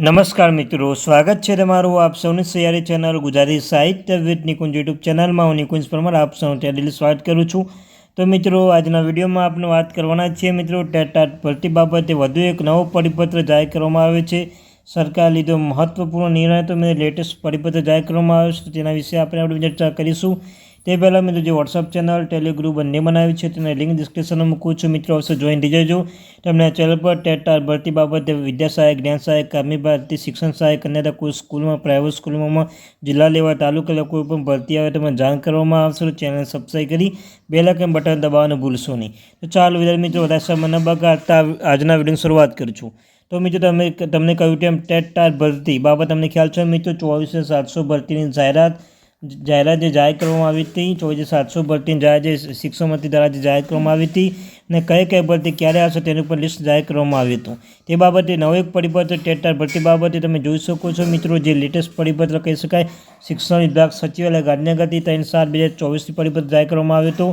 નમસ્કાર મિત્રો, સ્વાગત છે તમારું આપ સૌની સૈયારી ચેનલ ગુજરાતી સાહિત્ય વિથ નિકુંજ યુટ્યુબ ચેનલમાં. હું નિકુંજ પરમાર, આપ સૌનું ત્યાં દિલ સ્વાગત કરું છું. તો મિત્રો, આજના વિડીયોમાં આપણે વાત કરવાના છીએ મિત્રો, ટેટાટ ભરતી બાબતે વધુ એક નવો પરિપત્ર જાહેર કરવામાં આવે છે. સરકાર લીધો મહત્વપૂર્ણ નિર્ણય, તો મેં લેટેસ્ટ પરિપત્ર જાહેર કરવામાં આવ્યો છે. તેના વિશે આપણે આપણે ચર્ચા કરીશું. તે પહેલાં મિત્રો જે વોટ્સઅપ ચેનલ ટેલિગ્રુપ બંને બનાવી છે, તેને લિંક ડિસ્ક્રિપ્શનમાં મૂકું છું. મિત્રો, અવશ્ય જોઈન થઈ જજો. તમને ચેનલ પર ટેટાર ભરતી બાબતે વિદ્યા સહાયક, જ્ઞાન સહાયક, કામી ભારતી શિક્ષણ સહાયક કન્યા કોઈ સ્કૂલમાં પ્રાઇવેટ સ્કૂલમાં, જિલ્લા લેવા તાલુકા લેવા કોઈ પણ ભરતી આવે તમને જાણ કરવામાં આવશે તો ચેનલ સબસ્ક્રાઈબ કરી બે લાખ બટન દબાવવાનું ભૂલશો નહીં. તો ચાલો વિદ્યાર્થી મિત્રો, વધારે સમય ન બગાડતા આજના વિડીયોની શરૂઆત કરું છું. તો મિત્રો, તમે તમને કહ્યું તેમ ટેટ ટાર ભરતી બાબત તમને ખ્યાલ છે? મિત્રો, ચોવીસ સાતસો ભરતીની જાહેરાત જાહેરાત જે જાહેર કરવામાં આવી હતી, ચોવીસ સાતસો ભરતીની જાહેર જે શિક્ષણમંત્રી દ્વારા જે જાહેર કરવામાં આવી હતી અને કઈ કઈ ભરતી ક્યારે આવશે તેની ઉપર લિસ્ટ જાહેર કરવામાં આવ્યું હતું. તે બાબતે નવો એક પરિપત્ર ટેટાર ભરતી બાબતે તમે જોઈ શકો છો મિત્રો, જે લેટેસ્ટ પરિપત્ર કહી શકાય, શિક્ષણ વિભાગ સચિવાલય ગાંધીનગરથી ત્રણ સાત બે હજાર ચોવીસથી પરિપત્ર જાહેર કરવામાં આવ્યો હતો.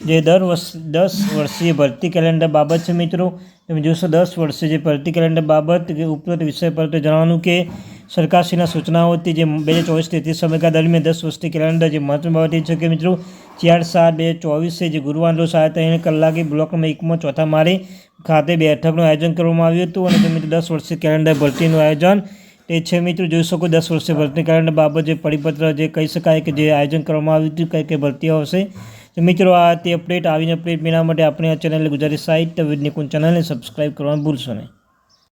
જે દર વર્ષ, દસ વર્ષીય ભરતી કેલેન્ડર બાબત છે મિત્રો. તમે જોશો દસ વર્ષે જે ભરતી કેલેન્ડર બાબત કે ઉપરોક્ત વિષય પર જણાવવાનું કે સરકારશ્રીના સૂચનાઓથી જે બે હજાર ચોવીસ તેત્રીસ સમયગાળા દરમિયાન દસ વર્ષથી કેલેન્ડર જે મહત્વની બાબત એ છે કે મિત્રો, ચાર સાત બે હજાર ચોવીસે જે ગુરુવાર રોજ સાડા ત્રણ કલાકે બ્લોક નંબર એકમાં ચોથા મારે ખાતે બેઠકનું આયોજન કરવામાં આવ્યું હતું અને મિત્રો દસ વર્ષથી કેલેન્ડર ભરતીનું આયોજન તે છે મિત્રો, જોઈ શકો દસ વર્ષે ભરતી કેલેન્ડર બાબત જે પરિપત્ર જે કહી શકાય કે જે આયોજન કરવામાં આવ્યું હતું, કઈ કઈ ભરતીઓ હશે. તો મિત્રો, આ તે અપડેટ આવીને અપડેટ મેળવવા માટે આપણે આ ચેનલ ગુજરાતી સાહિત્ય વિજ્ઞાન ચેનલને સબસ્ક્રાઈબ કરવાનું ભૂલશો નહીં.